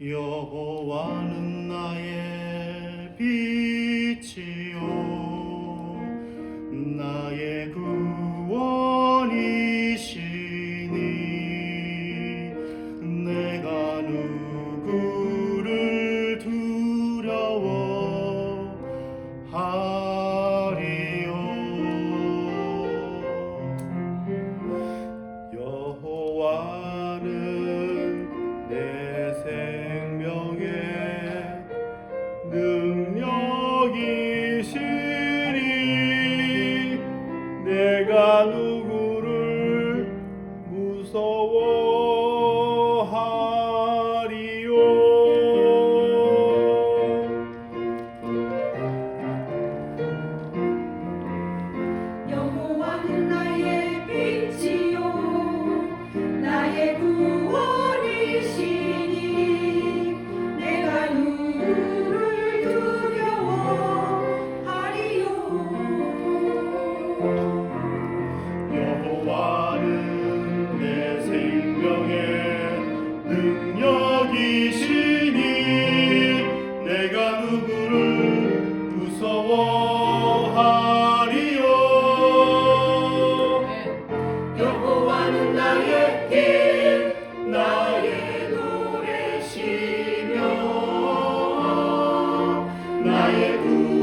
여호와는 나의 Guru aleluia.